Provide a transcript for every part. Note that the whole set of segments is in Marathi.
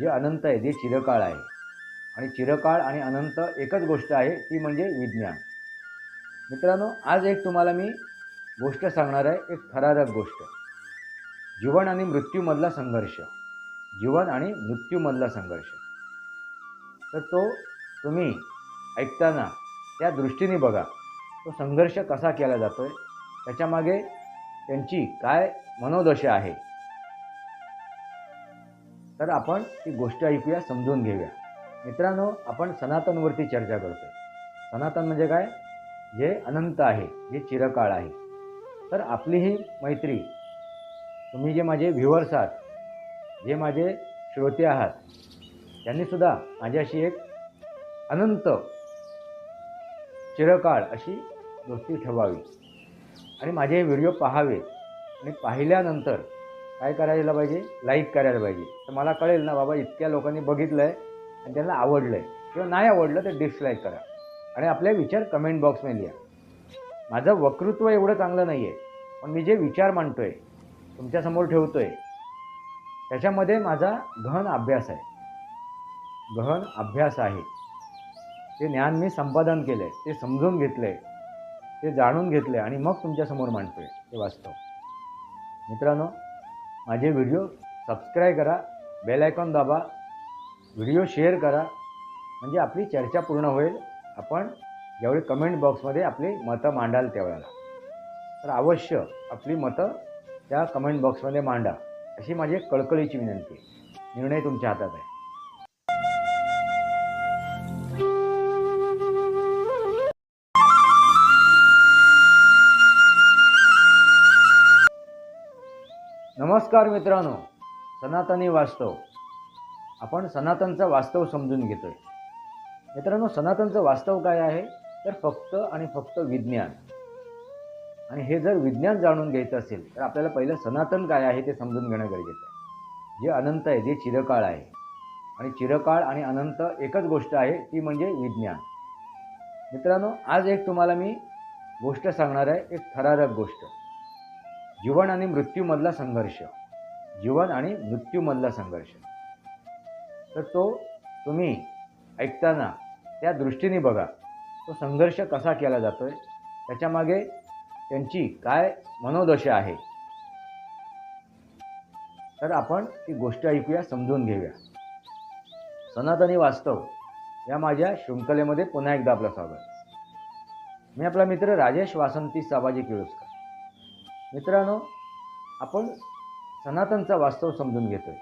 जे अनंत आहे जे चिरकाळ आहे. आणि चिरकाळ आणि अनंत एकच गोष्ट आहे ती म्हणजे विज्ञान. मित्रांनो आज एक तुम्हाला मी गोष्ट सांगणार आहे एक थरारक गोष्ट. जीवन आणि मृत्यूमधला संघर्ष. जीवन आणि मृत्यूमधला संघर्ष. तर तो तुम्ही ऐकताना त्या दृष्टीने बघा तो संघर्ष कसा केला जातो आहे त्याच्यामागे त्यांची काय मनोदशा आहे? तर आपण ती गोष्ट ऐकूया समजून घेऊया. मित्रांनो आपण सनातनवरती चर्चा करतोय. सनातन म्हणजे काय? जे अनंत आहे जे चिरकाळ आहे. तर आपली ही मैत्री तुम्ही जे माझे व्ह्युअर्स आहात जे माझे श्रोते आहात त्यांनीसुद्धा माझ्याशी एक अनंत चिरकाळ अशी दोस्ती ठेवावी. आणि माझे व्हिडिओ पाहावे. आणि पाहिल्यानंतर काय करायला पाहिजे? लाईक करायला पाहिजे. तर मला कळेल ना बाबा इतक्या लोकांनी बघितलं आहे आणि त्यांना आवडलं आहे किंवा नाही आवडलं तर डिसलाईक करा. आणि आपले विचार कमेंट बॉक्समध्ये लिहा. माझं वक्तृत्व एवढं चांगलं नाही आहे पण मी जे विचार मांडतो आहे तुमच्यासमोर ठेवतो आहे त्याच्यामध्ये माझा गहन अभ्यास आहे. गहन अभ्यास आहे. ते ज्ञान मी संपादन केलं आहे ते समजून घेतलं आहे ते जाणून घेतलं आहे आणि मग तुमच्यासमोर मांडतो आहे ते वास्तव. मित्रांनो माझे व्हिडिओ सबस्क्राईब करा बेल आयकॉन दाबा व्हिडिओ शेअर करा. म्हणजे आपली चर्चा पूर्ण होईल. आपण ज्यावेळी कमेंट बॉक्समध्ये आपली मतं मांडाल त्यावेळेला तर अवश्य आपली मतं त्या कमेंट बॉक्समध्ये मांडा. अशी माझी कळकळीची विनंती. निर्णय तुमच्या हातात आहे. नमस्कार मित्रांनो सनातनी वास्तव. आपण सनातनचं वास्तव समजून घेतोय. मित्रांनो सनातनचं वास्तव काय आहे? तर फक्त आणि फक्त विज्ञान. आणि हे जर विज्ञान जाणून घ्यायचं असेल तर आपल्याला पहिलं सनातन काय आहे ते समजून घेणं गरजेचं आहे. जे अनंत आहे जे चिरकाळ आहे. आणि चिरकाळ आणि अनंत एकच गोष्ट आहे ती म्हणजे विज्ञान. मित्रांनो आज एक तुम्हाला मी गोष्ट सांगणार आहे एक थरारक गोष्ट. जीवन आणि मृत्यूमधला संघर्ष. जीवन आणि मृत्यूमधला संघर्ष. तर तो तुम्ही ऐकताना त्या दृष्टीने बघा तो संघर्ष कसा केला जातो आहे त्याच्यामागे त्यांची काय मनोदशा आहे? तर आपण ती गोष्ट ऐकूया समजून घेऊया. सनातनी वास्तव या माझ्या शृंखलेमध्ये पुन्हा एकदा आपलं स्वागत. मी आपला मित्र राजेश वासंती साबाजी किळुसकर. मित्रांनो आपण सनातनचा वास्तव समजून घेतोय.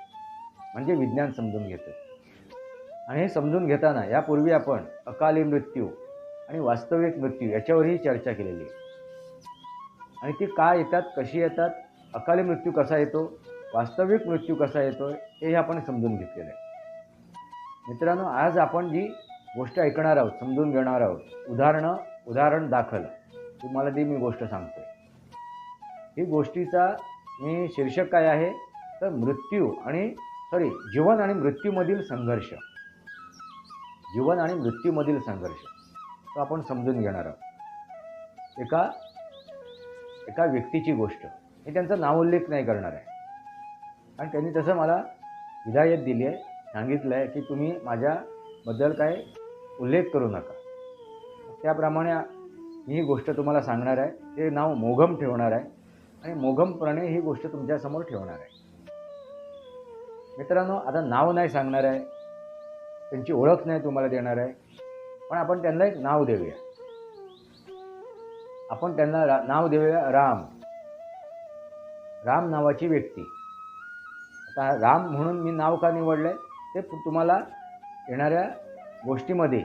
म्हणजे विज्ञान समजून घेतोय. आणि हे समजून घेताना यापूर्वी आपण अकाली मृत्यू आणि वास्तविक मृत्यू याच्यावरही चर्चा केलेली आहे. आणि ती का येतात कशी येतात अकाली मृत्यू कसा येतो वास्तविक मृत्यू कसा येतो हे आपण समजून घेतलेलं आहे. मित्रांनो आज आपण जी गोष्ट ऐकणार आहोत समजून घेणार आहोत उदाहरणं उदाहरण दाखल. तुम्हाला ती मी गोष्ट सांगतोय. ही गोष्टीचा मी शीर्षक काय आहे? तर मृत्यू आणि सॉरी जीवन आणि मृत्यूमधील संघर्ष. जीवन आणि मृत्यूमधील संघर्ष. तो आपण समजून घेणार आहोत. एका एका व्यक्तीची गोष्ट. मी त्यांचा नावोल्लेख नाही करणार आहे. आणि त्यांनी तसं मला हिदायत दिली आहे सांगितलं आहे की तुम्ही माझ्याबद्दल काय उल्लेख करू नका. त्याप्रमाणे मी ही गोष्ट तुम्हाला सांगणार आहे. ते नाव मोघम ठेवणार आहे. आणि मोघमप्रणे ही गोष्ट तुमच्यासमोर ठेवणार आहे. मित्रांनो आता नाव नाही सांगणार आहे. त्यांची ओळख नाही तुम्हाला देणार आहे. पण आपण त्यांना एक नाव देऊया. आपण त्यांना रा नाव देऊया राम. राम नावाची व्यक्ती. आता राम म्हणून मी नाव का निवडलं आहे ते तुम्हाला येणाऱ्या गोष्टीमध्ये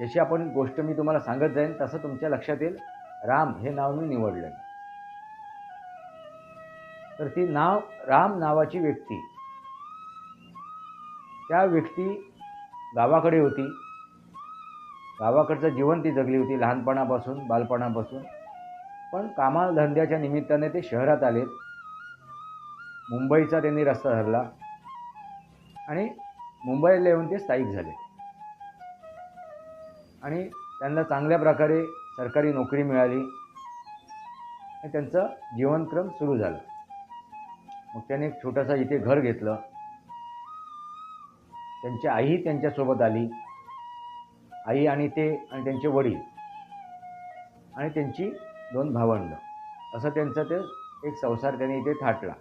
जशी आपण गोष्ट मी तुम्हाला सांगत जाईन तसं तुमच्या लक्षात येईल. राम हे नाव मी निवडलं आहे तर ती नाव राम नावाची व्यक्ती. त्या व्यक्ती गावाकडे होती. गावाकडचं जीवन ती जगली होती लहानपणापासून बालपणापासून. पण कामाधंद्याच्या निमित्ताने ते शहरात आले. मुंबईचा त्यांनी रस्ता धरला आणि मुंबईला येऊन ते स्थायिक झाले. आणि त्यांना चांगल्या प्रकारे सरकारी नोकरी मिळाली आणि त्यांचं जीवनक्रम सुरू झालं. मग त्याने एक छोटंसं इथे घर घेतलं. त्यांची आई त्यांच्यासोबत आली. आई आणि ते आणि त्यांचे वडील. आणि त्यांची दोन भावंड. असं त्यांचं ते एक संसार त्यांनी इथे थाटला.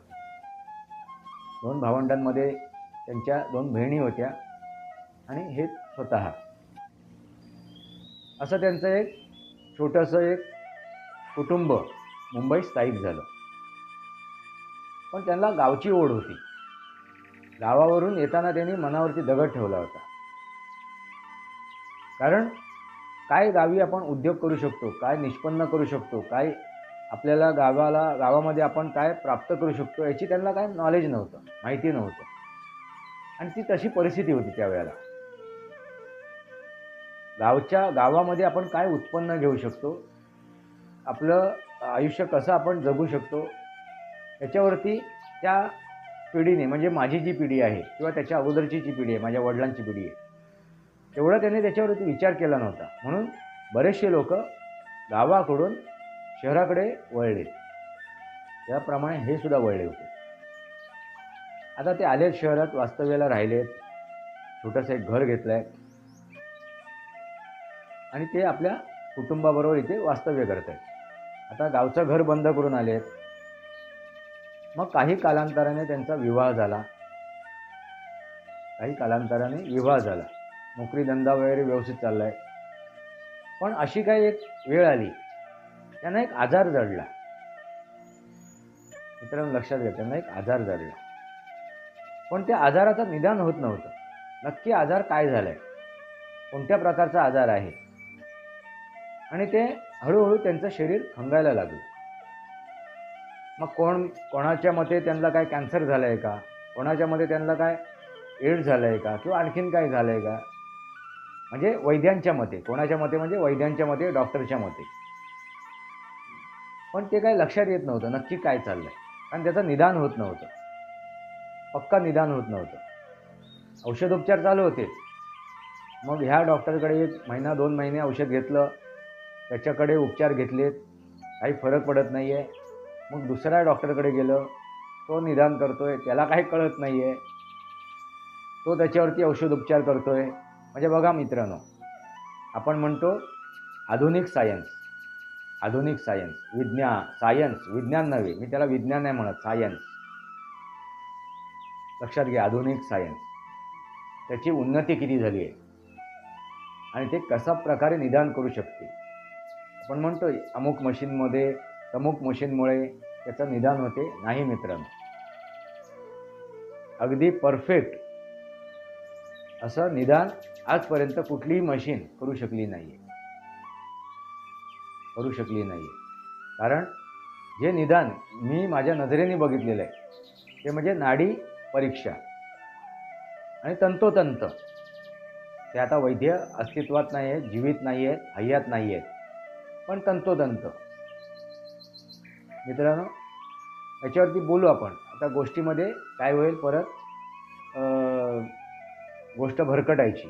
दोन भावंडांमध्ये त्यांच्या दोन बहिणी होत्या आणि हे स्वतः. असं त्यांचं एक छोटंसं एक कुटुंब मुंबईत स्थायिक झालं. पण त्यांना गावची ओढ होती. गावावरून येताना त्यांनी मनावरती दगड ठेवला होता. कारण काय गावी आपण उद्योग करू शकतो काय निष्पन्न करू शकतो काय आपल्याला गावाला गावामध्ये आपण काय प्राप्त करू शकतो याची त्यांना काय नॉलेज नव्हतं माहिती नव्हतं. आणि ती तशी परिस्थिती होती त्यावेळेला गावच्या गावामध्ये आपण काय उत्पन्न घेऊ शकतो आपलं आयुष्य कसं आपण जगू शकतो याच्यावरती त्या पिढीने म्हणजे माझी जी पिढी आहे किंवा त्याच्या अगोदरची जी पिढी आहे माझ्या वडिलांची पिढी आहे तेवढं त्यांनी त्याच्यावरती विचार केला नव्हता. म्हणून बरेचसे लोक गावाकडून शहराकडे वळले. त्याप्रमाणे हे सुद्धा वळले होते. आता ते आलेत शहरात वास्तव्याला राहिलेत छोटंसं एक घर घेतलं आहे आणि ते आपल्या कुटुंबाबरोबर इथे वास्तव्य करत आहेत आता गावचं घर बंद करून आलेत. मग काही कालांतराने त्यांचा विवाह झाला. काही कालांतराने विवाह झाला. नोकरी धंदा वगैरे व्यवस्थित चाललाय. पण अशी काही एक वेळ आली. त्यांना एक आजार जडला. मित्रांनो लक्षात घ्या त्यांना एक आजार जडला. पण त्या आजाराचं निदान होत नव्हतं. नक्की आजार काय झालाय? कोणत्या प्रकारचा आजार आहे? आणि ते हळूहळू त्यांचं शरीर खंगायला लागलं. मग कोण कोणाच्या मते त्यांना काय कॅन्सर झालं आहे का? कोणाच्या मते त्यांना काय एड झालं आहे का? किंवा आणखीन काय झालं आहे का? म्हणजे वैद्यांच्या मते. कोणाच्या मते म्हणजे वैद्यांच्या मते डॉक्टरच्या मते. पण ते काय लक्षात येत नव्हतं नक्की काय चाललं आहे कारण त्याचं निदान होत नव्हतं. पक्का निदान होत नव्हतं. औषधोपचार चालू होते. मग ह्या डॉक्टरकडे एक महिना दोन महिने औषध घेतलं. त्याच्याकडे उपचार घेतलेत. काही फरक पडत नाही आहे मग दुसऱ्या डॉक्टरकडे गेलं. तो निदान करतोय. त्याला काही कळत नाही आहे तो त्याच्यावरती औषधोपचार करतोय. म्हणजे बघा मित्रांनो आपण म्हणतो आधुनिक सायन्स आधुनिक सायन्स विज्ञान सायन्स विज्ञान नव्हे. मी त्याला विज्ञान नाही म्हणत सायन्स. लक्षात घ्या आधुनिक सायन्स. त्याची उन्नती किती झाली आहे? आणि ते कशा प्रकारे निदान करू शकते? आपण म्हणतो अमुक मशीनमध्ये प्रमुख मशीनमुळे त्याचं निदान होते नाही मित्रांनो. अगदी परफेक्ट असं निदान आजपर्यंत कुठलीही मशीन करू शकली नाही आहे करू शकली नाही आहे कारण जे निदान मी माझ्या नजरेने बघितलेलं आहे ते म्हणजे नाडी परीक्षा. आणि तंतोतंत. ते आता वैद्य अस्तित्वात नाही आहेत जीवित नाही आहेत हय्यात नाही आहेत पण तंतोतंत. मित्रांनो याच्यावरती बोलू आपण. आता गोष्टीमध्ये काय होईल परत? गोष्ट भरकटायची.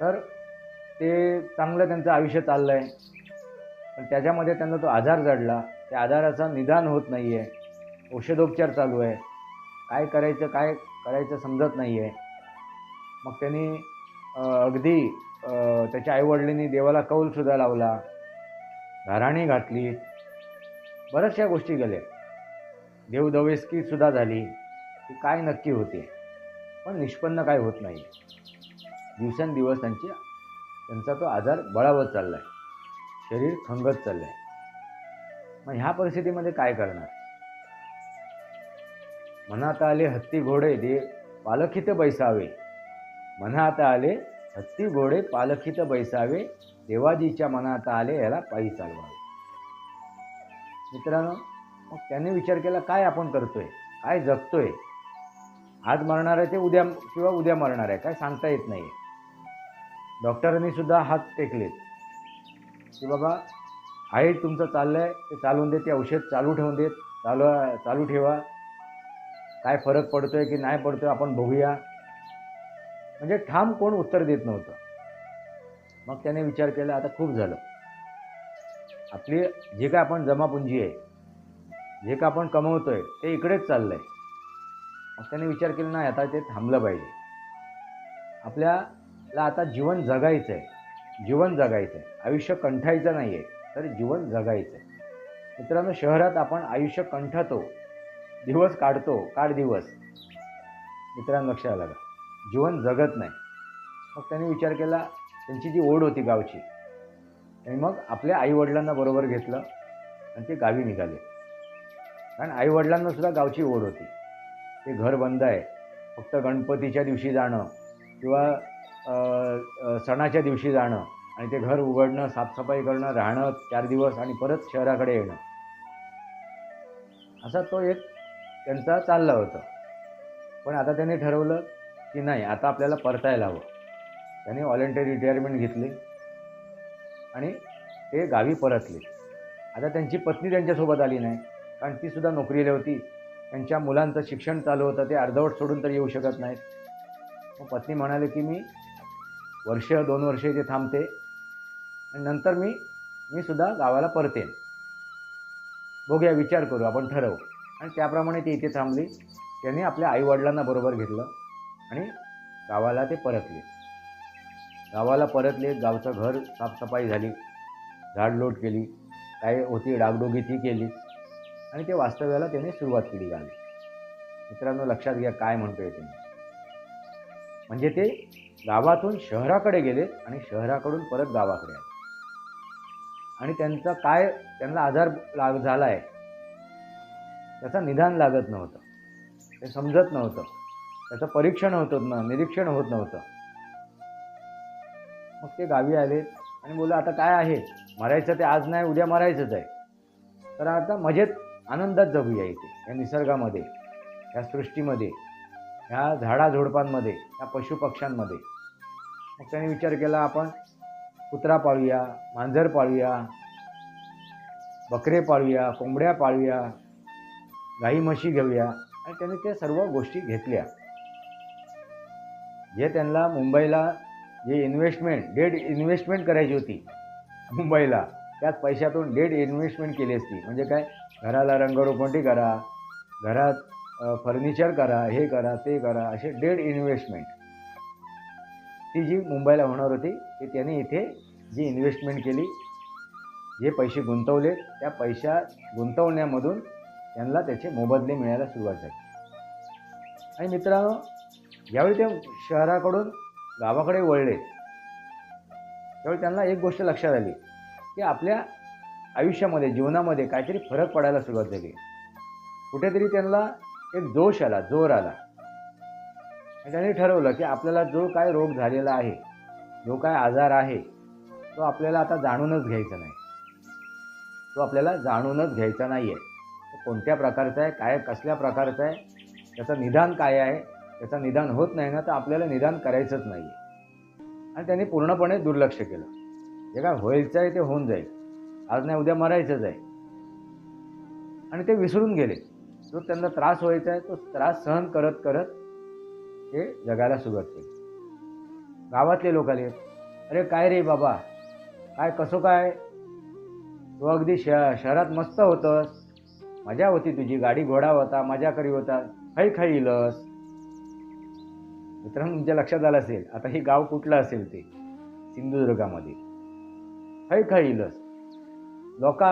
तर ते चांगलं त्यांचं आयुष्य चाललं आहे पण त्याच्यामध्ये त्यांना तो आजार जडला. त्या आजाराचा निदान होत नाही आहे औषधोपचार चालू आहे. काय करायचं काय करायचं समजत नाही आहे मग त्यांनी अगदी त्याच्या आईवडिलांनी देवाला कौलसुद्धा लावला. घराणी घातली. बऱ्याचशा गोष्टी गेल्या. देवदवेस्कीसुद्धा झाली. की काय नक्की होते? पण निष्पन्न काय होत नाही. दिवसेंदिवस त्यांची त्यांचा तो आजार बळावत चालला आहे शरीर खंगत चाललं आहे मग ह्या परिस्थितीमध्ये काय करणार? मनात आले हत्ती घोडे दे पालखित बैसावे. मनात आले हत्ती घोडे पालखित बैसावे. देवाजीच्या मनात आले याला पायी चालवावे मित्रांनो मग त्याने विचार केला काय आपण करतोय? काय जगतोय? आज मरणार आहे ते उद्या किंवा उद्या मरणार आहे काय सांगता येत नाही. डॉक्टरांनी सुद्धा हात टेकलेत. की बाबा आहे तुमचं चाललं आहे ते चालवून देत ते औषध चालू ठेवून देत चालू चालू ठेवा. काय फरक पडतोय की नाही पडतोय आपण बघूया. म्हणजे ठाम कोण उत्तर देत नव्हतं. मग त्याने विचार केला आता खूप झालं. आपली जे काय आपण जमापुंजी आहे जे काय आपण कमवतो आहे ते इकडेच चाललं आहे मग त्याने विचार केला नाही आता ते थांबलं पाहिजे. आपल्याला आता जीवन जगायचं आहे जीवन जगायचं आहे आयुष्य कंठायचं नाही आहे तर जीवन जगायचं आहे मित्रांनो शहरात आपण आयुष्य कंठतो दिवस काढतो काढ दिवस. मित्रांनो लक्षात आलं जीवन जगत नाही. मग त्याने विचार केला त्यांची जी ओढ होती गावची आणि मग आपल्या आईवडिलांना बरोबर घेतलं आणि ते गावी निघाले. कारण आईवडिलांनासुद्धा गावची ओढ होती. ते घर बंद आहे. फक्त गणपतीच्या दिवशी जाणं किंवा सणाच्या दिवशी जाणं आणि ते घर उघडणं साफसफाई करणं राहणं चार दिवस आणि परत शहराकडे येणं. असा तो एक त्यांचा चालला होता. पण आता त्याने ठरवलं की नाही आता आपल्याला परतायला हवं. त्यांनी व्हॉलेंटरी रिटायरमेंट घेतली. आणि ते गावी परतले. आता त्यांची पत्नी त्यांच्यासोबत आली नाही. कारण ती सुद्धा नोकरीला होती. त्यांच्या मुलांचं शिक्षण चालू होतं. ते अर्धवट सोडून तर येऊ शकत नाहीत. मग पत्नी म्हणाले की मी वर्ष दोन वर्ष इथे थांबते. आणि नंतर मी मी सुद्धा गावाला परतेन. बघूया विचार करू. आपण ठरवू. आणि त्याप्रमाणे ती इथे थांबली. त्यांनी आपल्या आईवडिलांना बरोबर घेतलं आणि गावाला ते परतले. गावाला परतले गावचं घर साफसफाई झाली झाडलोट केली काय होती डागडोगी ती केली. आणि ते वास्तव्याला त्याने सुरुवात केली गावी. मित्रांनो लक्षात घ्या काय म्हणतोय तुम्ही म्हणजे ते गावातून शहराकडे गेले आणि शहराकडून परत गावाकडे आले. आणि त्यांचा काय त्यांना आजार लाग झाला आहे त्याचं निदान लागत नव्हतं. ते समजत नव्हतं. त्याचं परीक्षण होत ना निरीक्षण होत नव्हतं. मग ते गावी आले आणि बोलले आता काय आहे? मरायचं ते आज नाही उद्या मरायचंच आहे. तर आता मजेत आनंदात जगूया इथे या निसर्गामध्ये या सृष्टीमध्ये ह्या झाडाझुडपांमध्ये या पशुपक्ष्यांमध्ये. मग त्याने विचार केला आपण कुत्रा पाळूया मांजर पाळूया बकरे पाळूया कोंबड्या पाळूया गाई म्हशी घेऊया. आणि त्याने ते सर्व गोष्टी घेतल्या. जे त्यांना मुंबईला जे इन्व्हेस्टमेंट डेड इन्व्हेस्टमेंट करायची होती मुंबईला. त्याच पैशातून डेड इन्व्हेस्टमेंट केली असती. म्हणजे काय? घराला रंगरोपंटी करा. घरात फर्निचर करा. हे करा ते करा. असे डेड इन्व्हेस्टमेंट ती जी मुंबईला होणार होती ती त्याने इथे जी इन्व्हेस्टमेंट केली जे पैसे गुंतवले त्या पैशा गुंतवण्यामधून त्यांना त्याचे मोबदले मिळायला सुरुवात झाली. आणि मित्रांनो यावेळी त्या शहराकडून गावाकडे वळले. त्यावेळी त्यांना एक गोष्ट लक्षात आली की आपल्या आयुष्यामध्ये जीवनामध्ये काहीतरी फरक पडायला सुरुवात झाली. कुठेतरी त्यांना एक जोश आला जोर आला. त्यांनी ठरवलं की आपल्याला जो काय रोग झालेला आहे जो काय आजार आहे तो आपल्याला आता जाणूनच घ्यायचा नाही. तो आपल्याला जाणूनच घ्यायचा नाही आहे कोणत्या प्रकारचा आहे काय कसल्या प्रकारचा आहे त्याचं निदान काय आहे त्याचं निदान होत नाही ना तर आपल्याला निदान करायचंच नाही आहे आणि त्यांनी पूर्णपणे दुर्लक्ष केलं. जे काय व्हायचं आहे ते होऊन जाईल. आज नाही उद्या मरायचंच आहे. आणि ते विसरून गेले. जो त्यांना त्रास व्हायचा आहे तो त्रास सहन करत करत ते जगायला सुरुवात केली. गावातले लोक आले. अरे काय रे बाबा? काय कसं काय? तू अगदी श शहरात मस्त होतंस. मजा होती तुझी. गाडी घोडा होता मजा करी होता. खाई खाईलस. मित्रांनो तुमच्या लक्षात आलं असेल आता हे गाव कुठलं असेल ते? सिंधुदुर्गामध्ये. खळखळी लस. लोका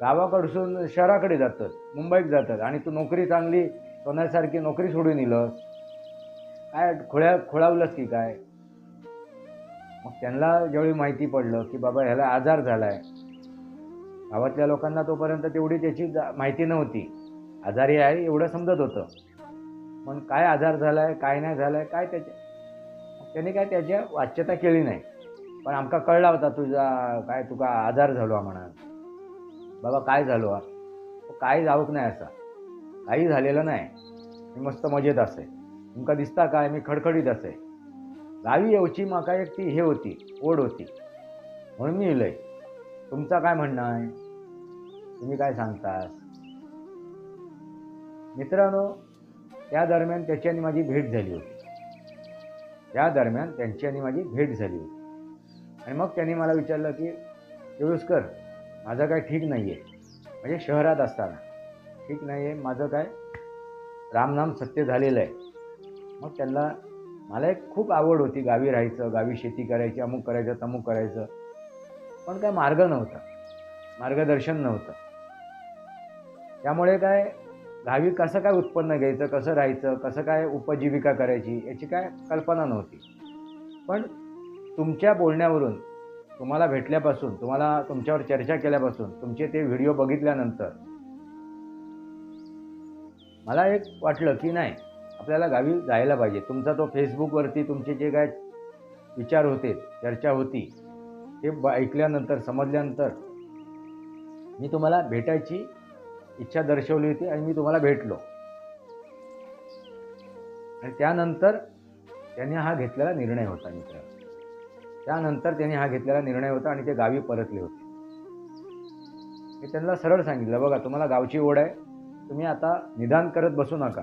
गावाकडसून शहराकडे जातात मुंबईत जातात आणि तू नोकरी चांगली सोन्यासारखी नोकरी सोडून इलस काय खोळ्या खोळावलंस की काय? मग त्यांना ज्यावेळी माहिती पडलं की बाबा ह्याला आजार झाला आहे गावातल्या लोकांना तोपर्यंत तेवढी त्याची जा माहिती नव्हती. आजारी आहे एवढं समजत होतं. पण काय आजार झाला आहे काय नाही झालं आहे काय त्याच्या त्याने काय त्याच्या वाच्यता केली नाही. पण आमका कळला होता तुझा काय तुका आजार झालो म्हणा बाबा काय झालो हा काय जाऊक नाही असा. काही झालेलं नाही. मी मस्त मजेत असे. तुमका दिसता काय? मी खडखडीत असे. गावी येऊची माका एक ती हे होती ओढ होती. म्हणून मी इलय. तुमचा काय म्हणणं आहे? तुम्ही काय सांगतास? मित्रांनो त्या दरम्यान त्याची आणि माझी भेट झाली होती. त्या दरम्यान त्यांची आणि माझी भेट झाली होती. आणि मग त्यांनी मला विचारलं की केळुसकर माझं काय ठीक नाही आहे म्हणजे शहरात असताना. ठीक नाही आहे माझं काय रामनाम सत्य झालेलं आहे. मग त्यांना मला एक खूप आवड होती गावी राहायचं गावी शेती करायची अमुक करायचं तमुक करायचं. पण काय मार्ग नव्हता. मार्गदर्शन नव्हतं. त्यामुळे काय गावी कसं काय उत्पन्न घ्यायचं कसं राहायचं कसं काय उपजीविका करायची याची काय कल्पना नव्हती. पण तुमच्या बोलण्यावरून तुम्हाला भेटल्यापासून तुम्हाला तुमच्यावर चर्चा केल्यापासून तुमचे ते व्हिडिओ बघितल्यानंतर मला एक वाटलं की नाही आपल्याला गावी जायला पाहिजे. तुमचा तो फेसबुकवरती तुमचे जे काय विचार होते चर्चा होती ते ब ऐकल्यानंतर समजल्यानंतर मी तुम्हाला भेटायची इच्छा दर्शवली होती आणि मी तुम्हाला भेटलो. आणि त्यानंतर त्यांनी हा घेतलेला निर्णय होता मित्र. त्यानंतर त्यांनी हा घेतलेला निर्णय होता आणि ते गावी परतले होते. मी त्यांना सरळ सांगितलं बघा तुम्हाला गावची ओढ आहे. तुम्ही आता निदान करत बसू नका.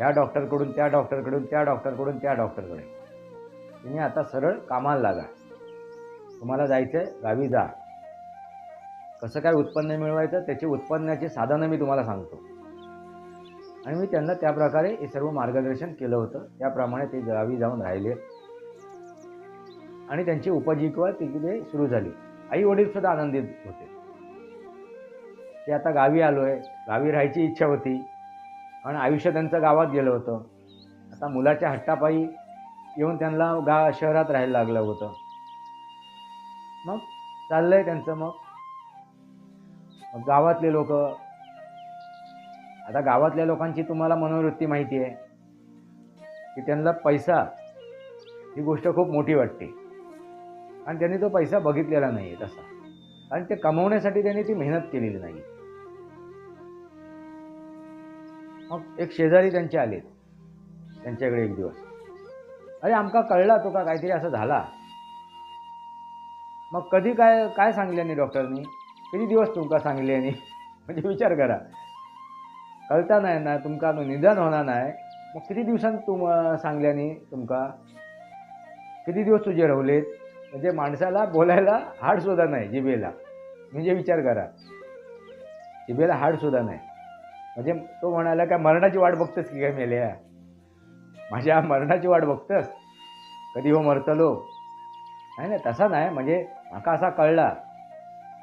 या डॉक्टरकडून त्या डॉक्टरकडून त्या डॉक्टरकडून त्या डॉक्टरकडे. तुम्ही आता सरळ कामाला लागा. तुम्हाला जायचं आहे गावी जा. कसं काय उत्पन्न मिळवायचं त्याची उत्पन्नाची साधनं मी तुम्हाला सांगतो. आणि मी त्यांना त्या प्रकारे हे सर्व मार्गदर्शन केलं होतं. त्याप्रमाणे ते गावी जाऊन राहिले. आणि त्यांची उपजीविका तिकडे सुरू झाली. आई वडील सुद्धा आनंदित होते. ते आता गावी आलो आहे गावी राहायची इच्छा होती. आणि आयुष्य त्यांचं गावात गेलं होतं. आता मुलाच्या हट्टापायी येऊन त्यांना गा शहरात राहायला लागलं होतं. मग चाललंय त्यांचं मग. मग गावातले लोक. आता गावातल्या लोकांची तुम्हाला मनोवृत्ती माहिती आहे की त्यांना पैसा ही गोष्ट खूप मोठी वाटते. आणि त्यांनी तो पैसा बघितलेला नाही आहे तसा. कारण ते कमवण्यासाठी त्यांनी ती मेहनत केलेली नाही. मग एक शेजारी त्यांचे आले त्यांच्याकडे एक दिवस. अरे आमका कळला तो का काहीतरी असं झाला. मग कधी काय काय सांगल्यानी डॉक्टरनी? किती दिवस तुमका सांगल्यानी म्हणजे विचार करा. कळता नाही ना तुमका निदान होणार नाही. मग किती दिवसांत तुम सांगल्यानी तुमका? किती दिवस तुझे रवलेत? म्हणजे माणसाला बोलायला हाड सुद्धा नाही जिबेला म्हणजे विचार करा. जिबेला हाड सुद्धा नाही. म्हणजे तो म्हणाला काय मरणाची वाट बघतोस की काय मेल्या? माझ्या मरणाची वाट बघतस? कधी हो मरतलो? नाही ना तसा नाही. म्हणजे माका असा कळला.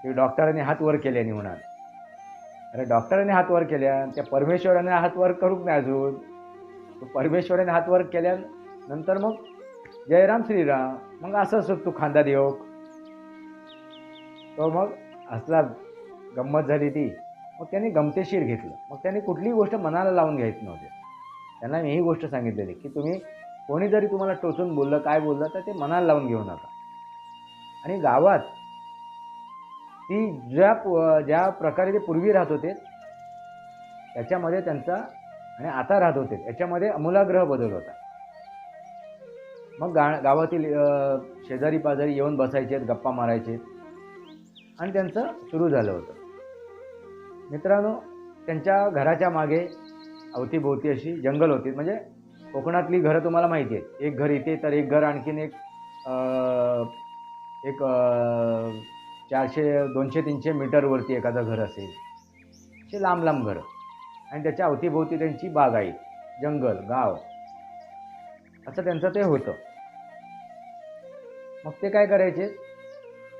की डॉक्टरांनी हात वर केल्याने म्हणाल. अरे डॉक्टरांनी हात वर केल्या त्या परमेश्वराने हात वर करूक नाही अजून. परमेश्वराने हात वर केल्यानंतर मग जयराम श्रीराम मग असं असत तू खांदा देव तो मग असला गंमत झाली ती मग त्यांनी गमतेशीर घेतलं. मग त्यांनी कुठलीही गोष्ट मनाला लावून घ्यायची नव्हती. त्यांना मी ही गोष्ट सांगितलेली की तुम्ही कोणी जरी तुम्हाला टोचून बोललं काय बोललं तर ते मनाला लावून घेऊ नका आणि गावात ती ज्या प- ज्या प्रकारे ते पूर्वी राहत होते त्याच्यामध्ये त्यांचा आणि आता राहत होते याच्यामध्ये अमूलाग्रह बदल होता. मग गा गावातील शेजारी पाजारी येऊन बसायचे गप्पा मारायचे आणि त्यांचं सुरू झालं होतं. मित्रांनो त्यांच्या घराच्या मागे अवतीभोवती अशी जंगल होती. म्हणजे कोकणातली घरं तुम्हाला माहिती आहेत. एक घर इथे तर एक घर आणखीन एक एक चारशे दोनशे तीनशे मीटरवरती एखादं घर असेल. असे लांब लांब घरं. आणि त्याच्या अवतीभोवती त्यांची बाग आहे जंगल गाव. असं त्यांचं ते होतं. मग ते काय करायचे?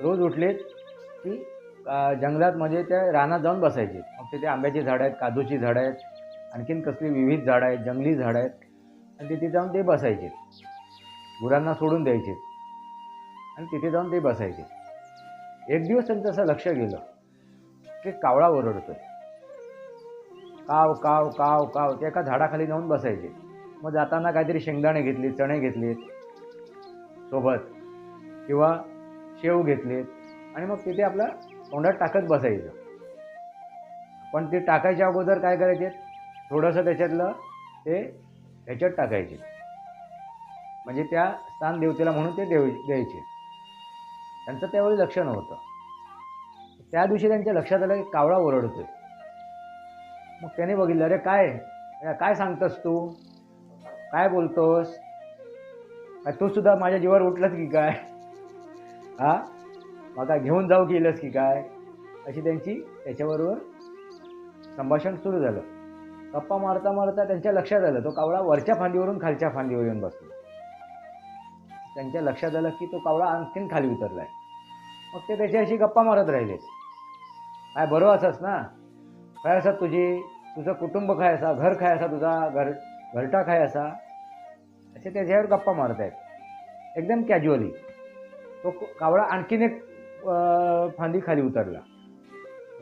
रोज उठलेत की जंगलात म्हणजे त्या रानात जाऊन बसायचे. मग तिथे आंब्याची झाडं आहेत काजूची झाडं आहेत आणखीन कसली विविध झाडं आहेत जंगली झाडं आहेत. आणि तिथे जाऊन ते बसायचे. गुरांना सोडून द्यायचे. आणि तिथे जाऊन ते बसायचे. एक दिवस त्यांचं असं लक्ष गेलं की कावळा ओरडतोय. काव काव काव काव. ते एका झाडाखाली जाऊन बसायचे. मग जाताना काहीतरी शेंगदाणे घेतले चणे घेतलेत सोबत किंवा शेव घेतलेत आणि मग तिथे आपलं तोंडात टाकत बसायचं. पण ते टाकायच्या अगोदर काय करायचे? थोडंसं त्याच्यातलं ते ह्याच्यात टाकायचे. म्हणजे त्या स्थान देवतेला म्हणून ते देव द्यायचे. त्यांचं त्यावेळी लक्ष नव्हतं. त्या दिवशी त्यांच्या लक्षात आलं की कावळा ओरडतोय. मग त्याने बघितलं अरे काय? अरे काय सांगतोस तू? काय बोलतोस? काय तू सुद्धा माझ्या जीवावर उठलंस की काय? हा? मग काय घेऊन जाऊ केलंस की काय? अशी त्यांची त्याच्याबरोबर संभाषण सुरू झालं. गप्पा मारता मारता त्यांच्या लक्षात आलं तो कावळा वरच्या फांदीवरून खालच्या फांदीवर येऊन बसतो त्यांच्या लक्षात आलं की तो कावळा आणखीन खाली उतरलाय. मग ते त्याच्याशी गप्पा मारत राहिले. काय बरं असंस ना? काय असा तुझी तुझं कुटुंब काय असा? घर काय असा तुझा? घर घरटा काय असा? असे त्याच्यावर गप्पा मारत आहेत. एकदम कॅज्युअली तो कावळा आणखीन एक फांदी खाली उतरला.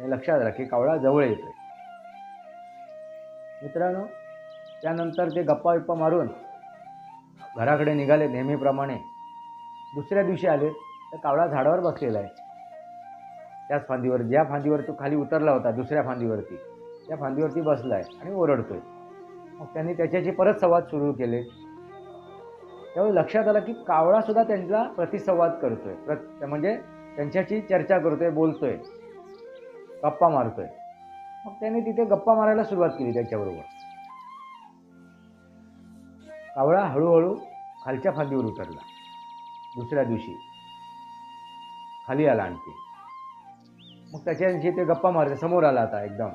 लक्षात आलं की कावळा जवळ येतोय. मित्रांनो त्यानंतर ते गप्पा विप्पा मारून घराकडे निघाले नेहमीप्रमाणे. दुसऱ्या दिवशी आले तर कावळा झाडावर बसलेला आहे. त्याच फांदीवर ज्या फांदीवर तो खाली उतरला होता दुसऱ्या फांदीवरती त्या फांदीवरती बसला आहे आणि ओरडतोय. मग त्यांनी त्याच्याशी परत संवाद सुरू केले. त्यावेळी लक्षात आलं की कावळा सुद्धा त्यांचा प्रतिसंवाद करतोय. प्रत म्हणजे त्यांच्याशी चर्चा करतोय बोलतोय. गप्पा मारतोय. मग त्यांनी तिथे गप्पा मारायला सुरुवात केली त्याच्याबरोबर. कावळा हळूहळू खालच्या फांदीवर उतरला. दुसऱ्या दिवशी खाली आला आणखी. मग त्याच्याशी ते गप्पा मारते समोर आला आता एकदम.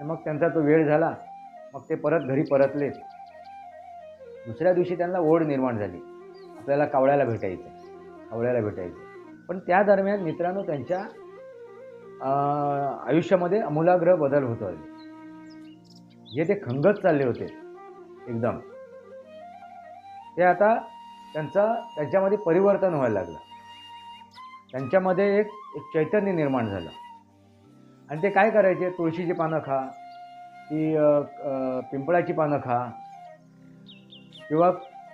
तर मग त्यांचा तो वेळ झाला. मग ते परत घरी परतले. दुसऱ्या दिवशी त्यांना ओढ निर्माण झाली. आपल्याला कावळ्याला भेटायचं. कावळ्याला भेटायचं. पण त्या दरम्यान मित्रांनो त्यांच्या आयुष्यामध्ये अमूलाग्र बदल होत आले जे ते खंगत चालले होते. एकदम. ते आता त्यांचा त्यांच्यामध्ये परिवर्तन व्हायला लागलं. त्यांच्यामध्ये एक एक चैतन्य निर्माण झालं. आणि ते काय करायचे? तुळशीची पानं खा ती पिंपळाची पानं खा किंवा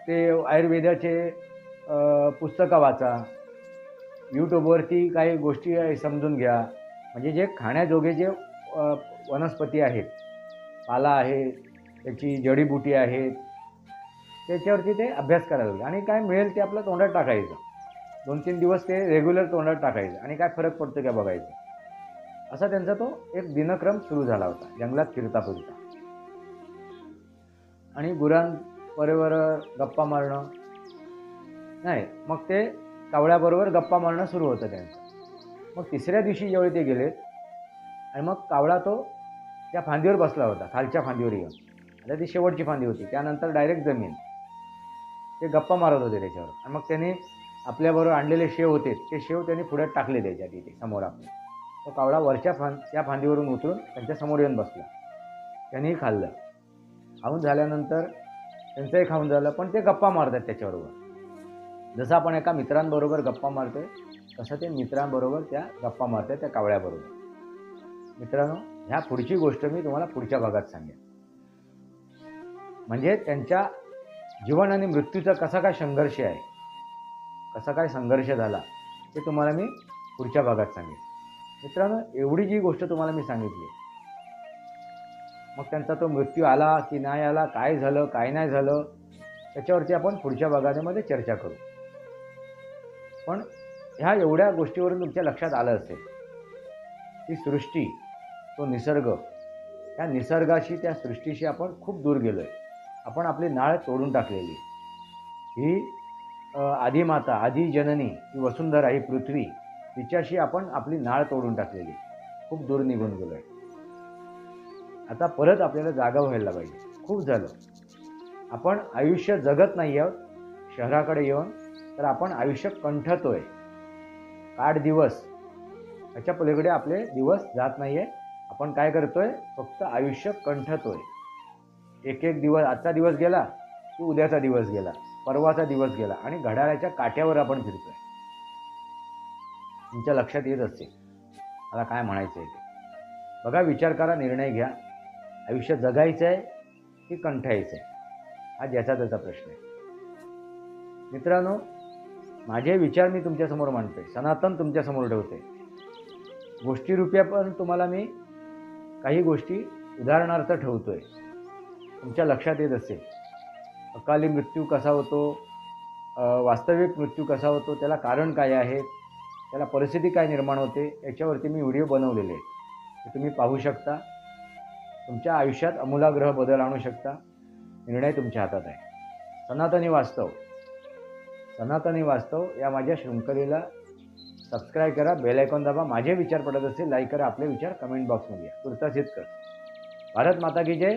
ते आयुर्वेदाचे पुस्तकं वाचा. यूट्यूबवरती काही गोष्टी समजून घ्या. म्हणजे जे खाण्याजोगे जे वनस्पती आहेत पाला आहे त्याची जडीबुटी आहेत. त्याच्यावरती ते अभ्यास करायला लागले. आणि काय मिळेल ते आपलं तोंडात टाकायचं. दोन तीन दिवस ते रेग्युलर तोंडात टाकायचं. आणि काय फरक पडतो का बघायचं. असा त्यांचा तो एक दिनक्रम सुरू झाला होता. जंगलात फिरता फिरता. आणि गुरांबरोबर गप्पा मारणं. नाही मग ते कावळ्याबरोबर गप्पा मारणं सुरू होतं त्यांचं. मग तिसऱ्या दिवशी ज्यावेळी ते गेलेत आणि मग कावळा तो त्या फांदीवर बसला होता. खालच्या फांदीवर येऊन. आता ती शेवटची फांदी होती. त्यानंतर डायरेक्ट जमीन. ते गप्पा मारत होते त्याच्यावर. आणि मग त्यांनी आपल्याबरोबर आणलेले शेव होते. ते शेव त्यांनी पुढे टाकले त्याच्या तिथे समोर आपण तो कावळा वरच्या फां त्या फांदीवरून उतरून त्यांच्यासमोर येऊन बसला. त्यांनीही खाल्लं. खाऊन झाल्यानंतर त्यांचंही खाऊन झालं पण ते गप्पा मारतात त्याच्याबरोबर. जसं आपण एका मित्रांबरोबर गप्पा मारतोय तसं ते मित्रांबरोबर त्या गप्पा मारतात त्या कावळ्याबरोबर. मित्रांनो ह्या पुढची गोष्ट मी तुम्हाला पुढच्या भागात सांगेन. म्हणजे त्यांच्या जीवन आणि मृत्यूचा कसा काय संघर्ष आहे कसा काय संघर्ष झाला ते तुम्हाला मी पुढच्या भागात सांगेन. मित्रांनो एवढी जी गोष्ट तुम्हाला मी सांगितली मग त्यांचा तो मृत्यू आला की नाही आला काय झालं काय नाही झालं त्याच्यावरती आपण पुढच्या भागामध्ये चर्चा करू. पण ह्या एवढ्या गोष्टीवरून तुमच्या लक्षात आलं असेल ती सृष्टी तो निसर्ग त्या निसर्गाशी त्या सृष्टीशी आपण खूप दूर गेलो आहे आपण आपली नाळ तोडून टाकलेली. ही आदिमाता आदी जननी ही वसुंधरा ही पृथ्वी तिच्याशी आपण आपली नाळ तोडून टाकलेली. खूप दूर निघून गेलो आहे आता परत आपल्याला जागा व्हायला पाहिजे. खूप झालं. आपण आयुष्य जगत नाही आहोत शहराकडे येऊन तर आपण आयुष्य कंठतोय. आठ दिवस. ह्याच्या पलीकडे आपले दिवस जात नाही आहे आपण काय करतोय? फक्त आयुष्य कंठतोय. एक एक दिवस आजचा दिवस गेला की उद्याचा दिवस गेला परवाचा दिवस गेला आणि घड्याळाच्या काट्यावर आपण फिरतोय. तुमच्या लक्षात येत असते मला काय म्हणायचं आहे ते? बघा विचार करा निर्णय घ्या. आयुष्य जगायचं आहे की कंठायचं आहे हा ज्याचा त्याचा प्रश्न आहे. मित्रांनो माझे विचार मी तुमच्यासमोर मांडतोय. सनातन तुमच्यासमोर ठेवते गोष्टीरूप्या पण तुम्हाला मी काही गोष्टी उदाहरणार्थ ठेवतोय. तुमच्या लक्षात येत असेल. अकाली मृत्यू कसा होतो? वास्तविक मृत्यू कसा होतो? त्याला कारण काय आहे? त्याला परिस्थिती काय निर्माण होते? याच्यावरती मी व्हिडिओ बनवलेले आहेत. ते तुम्ही पाहू शकता. तुमच्या आयुष्यात अमूलाग्रह बदल आणू शकता. निर्णय तुमच्या हातात आहे. सनातनी वास्तव. सनातनी वास्तव या माझ्या शृंखलेला सबस्क्राईब करा बेल आयकॉन दाबा. माझे विचार पडत असेल लाईक करा. आपले विचार कमेंट बॉक्समध्ये या. तुर्तास कर. भारत माता की जय.